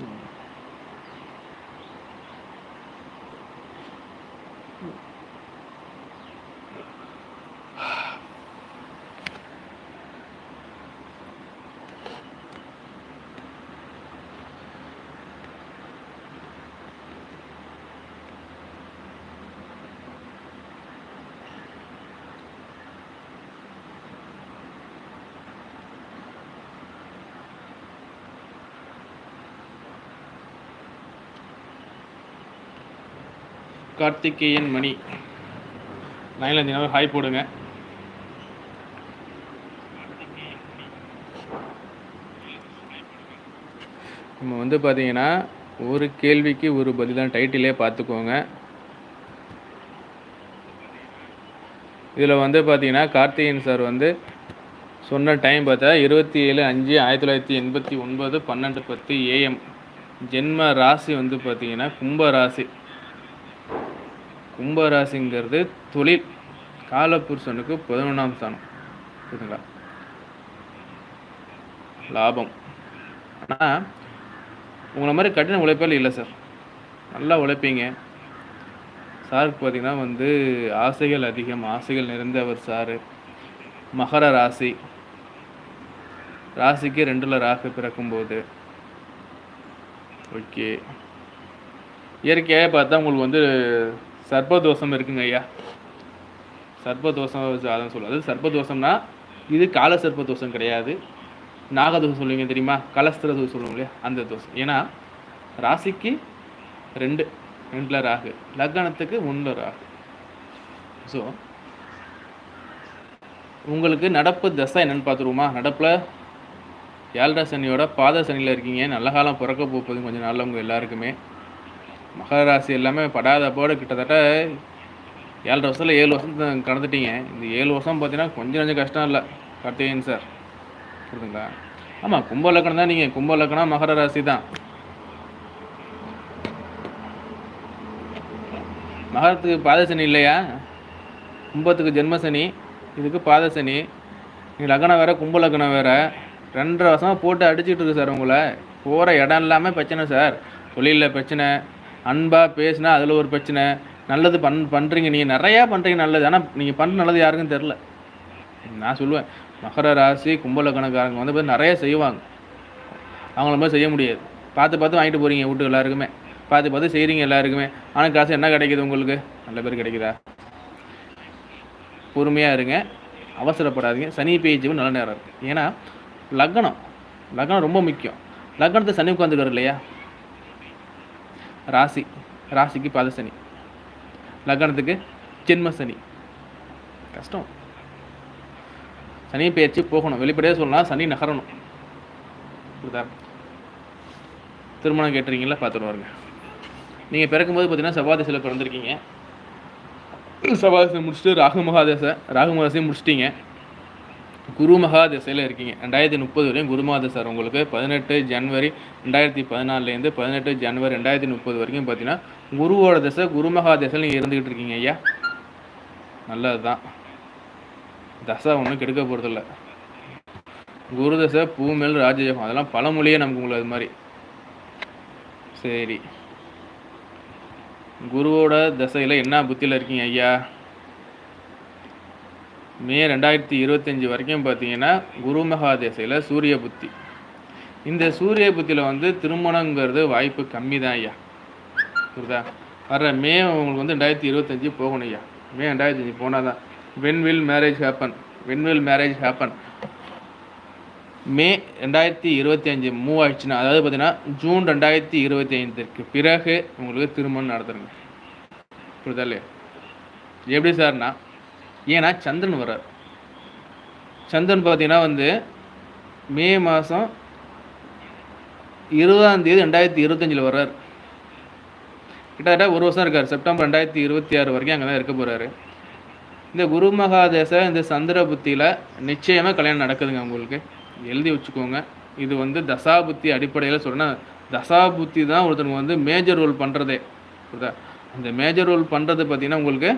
Mm. Karthikeyan மணி. லைனில் இருந்தீங்கன்னா hi போடுங்க. நம்ம வந்து பார்த்தீங்கன்னா ஒரு கேள்விக்கு ஒரு பதில் தான் டைட்டிலே பார்த்துக்கோங்க இதில் வந்து பார்த்தீங்கன்னா கார்த்திகேயன் சார் வந்து சொன்ன டைம் பார்த்தா இருபத்தி ஏழு அஞ்சு ஆயிரத்தி தொள்ளாயிரத்தி எண்பத்தி ஒன்பது பன்னெண்டு பத்து ஏஎம் ஜென்ம ராசி வந்து பார்த்தீங்கன்னா கும்ப ராசி. கும்பராசிங்கிறது தொழில். காலபுருஷனுக்கு பதினொன்றாம் ஸ்தானம். புரியுதுங்களா? லாபம். ஆனால் உங்களை மாதிரி கடின உழைப்பால் இல்லை சார். நல்லா உழைப்பீங்க. சாருக்கு பார்த்தீங்கன்னா வந்து ஆசைகள் அதிகம். ஆசைகள் நிறைந்தவர் சாரு. மகர ராசி. ராசிக்கு ரெண்டில் ராகு பிறக்கும்போது. ஓகே. இயற்கையாக பார்த்தா உங்களுக்கு வந்து சர்ப்பதோஷம் இருக்குங்க ஐயா. சர்ப்பதோஷம் அதான் சொல்லாது சர்ப்பதோஷம்னா இது கால சர்ப்பதோஷம் கிடையாது. நாகதோஷம் சொல்லுவீங்க தெரியுமா? கலஸ்திர தோஷம் சொல்லுவோம் இல்லையா? அந்த தோஷம். ஏன்னா ராசிக்கு ரெண்டு ரெண்டில் ராகு. லக்னத்துக்கு ஒன்றில் ராகு. ஸோ உங்களுக்கு நடப்பு தசை என்னன்னு பார்த்துருவோமா? நடப்பில் ஏழரை சனியோட பாத சனியில் இருக்கீங்க. நல்ல காலம் பிறக்க போகுது கொஞ்சம் நாளில் உங்கள் எல்லாருக்குமே. மகர ராசி எல்லாமே படாத போட கிட்டத்தட்ட ஏழரை வருஷத்தில் ஏழு வருஷம் கடந்துட்டீங்க. இந்த ஏழு வருஷம் பார்த்தீங்கன்னா கொஞ்சம் கொஞ்சம் கஷ்டம் இல்லை. கார்த்திகேயன் சார் புரியுதுங்களா? ஆமாம் கும்ப லக்கணம் தான் நீங்கள் கும்ப லக்கணம் மகர ராசி தான். மகரத்துக்கு பாதசனி இல்லையா? கும்பத்துக்கு ஜென்மசனி இதுக்கு பாதசனி நீங்கள் லக்னம் வேறு கும்ப லக்னம் வேறு. ரெண்டரை வருஷமாக போட்டு அடிச்சுட்டு இருக்கு சார் உங்களை. போகிற இடம் இல்லாமல் பிரச்சனை சார் தொழிலில் பிரச்சனை. அன்பாக பேசினா அதில் ஒரு பிரச்சனை. நல்லது பண் பண்ணுறீங்க நீங்கள் நிறையா பண்ணுறீங்க நல்லது. ஆனால் நீங்கள் பண்ணுற நல்லது யாருக்கும் தெரில நான் சொல்லுவேன் மகர ராசி கும்பலக்கணக்காரங்க வந்து பார்த்து நிறைய செய்வாங்க. அவங்கள மாதிரி செய்ய முடியாது. பார்த்து பார்த்து வாங்கிட்டு போகிறீங்க வீட்டுக்கு எல்லாருக்குமே. பார்த்து பார்த்து செய்கிறீங்க எல்லாருக்குமே. ஆனால் காசு என்ன கிடைக்குது உங்களுக்கு? நல்ல பேர் கிடைக்குதா? பொறுமையாக இருங்க. அவசரப்படாதீங்க. சனி பேஜும் நல்ல நேரம் இருக்குது ஏன்னா லக்னம் லக்னம் ரொம்ப முக்கியம். லக்னத்தை சனி உட்காந்துக்காரு இல்லையா? ராசி ராசிக்கு பாதசனி லக்னத்துக்கு ஜென்ம சனி. கஷ்டம். சனி பெயர்ச்சி போகணும். வெளிப்படையாக சொல்லலாம் சனி நகரணும். புரியுதா? திருமணம் கேட்டுறீங்களா பார்த்துட்டு வருங்க. நீங்கள் பிறக்கும்போது பார்த்தீங்கன்னா செவ்வாதேசியில் பிறந்திருக்கீங்க. செவ்வாதேசை முடிச்சுட்டு ராகு மகாதேசை ராகு மகாதேசையும் முடிச்சிட்டீங்க. குருமகா திசையில் இருக்கீங்க. ரெண்டாயிரத்தி முப்பது வரையும் குரு சார் உங்களுக்கு. பதினெட்டு ஜனவரி ரெண்டாயிரத்தி பதினாலுலேருந்து பதினெட்டு ஜனவரி ரெண்டாயிரத்தி முப்பது வரைக்கும் பார்த்தீங்கன்னா குருவோட தசை குருமகா திசையில் நீங்கள் இருந்துக்கிட்டு இருக்கீங்க ஐயா. நல்லது தான் தசை ஒன்றும் கெடுக்க போகிறதில்ல குரு தசை பூமேல் ராஜயோகம் அதெல்லாம் பழமொழியே நமக்கு உங்களுக்கு அது மாதிரி. சரி. குருவோட தசையில் என்ன புத்தியில் இருக்கீங்க ஐயா? மே ரெண்டாயிரத்தி இருபத்தஞ்சி வரைக்கும் பார்த்தீங்கன்னா குரு மகா சூரிய புத்தி. இந்த சூரிய புத்தியில் வந்து திருமணங்கிறது வாய்ப்பு கம்மி தான் ஐயா. புரியுதா? வர்ற மே உங்களுக்கு வந்து ரெண்டாயிரத்தி இருபத்தஞ்சி போகணும் ஐயா. மே ரெண்டாயிரத்தி அஞ்சு போனால் தான் when will marriage happen when will marriage happen May ரெண்டாயிரத்தி இருபத்தி அஞ்சு மூவ் ஆயிடுச்சுன்னா அதாவது பார்த்தீங்கன்னா ஜூன் ரெண்டாயிரத்தி இருபத்தி ஐந்துக்கு பிறகு உங்களுக்கு திருமணம் நடத்துருங்க புரியுதா இல்லையா? எப்படி சார்னா ஏன்னா சந்திரன் வர்றார். சந்திரன் பார்த்தீங்கன்னா வந்து மே மாதம் இருபதாம் தேதி ரெண்டாயிரத்தி இருபத்தஞ்சில் வர்றார். கிட்டத்தட்ட ஒரு வருஷம் இருக்கார். செப்டம்பர் ரெண்டாயிரத்தி இருபத்தி ஆறு வரைக்கும் அங்கே தான் இருக்க போகிறாரு இந்த குரு மகாதேச இந்த சந்திர புத்தியில் நிச்சயமாக கல்யாணம் நடக்குதுங்க உங்களுக்கு. எழுதி வச்சுக்கோங்க. இது வந்து தசாபுத்தி அடிப்படையில் சொன்னால் தசாபுத்தி தான் ஒருத்தனுக்கு வந்து மேஜர் ரோல் பண்ணுறதே புரியுதா? அந்த மேஜர் ரோல் பண்ணுறது பார்த்தீங்கன்னா உங்களுக்கு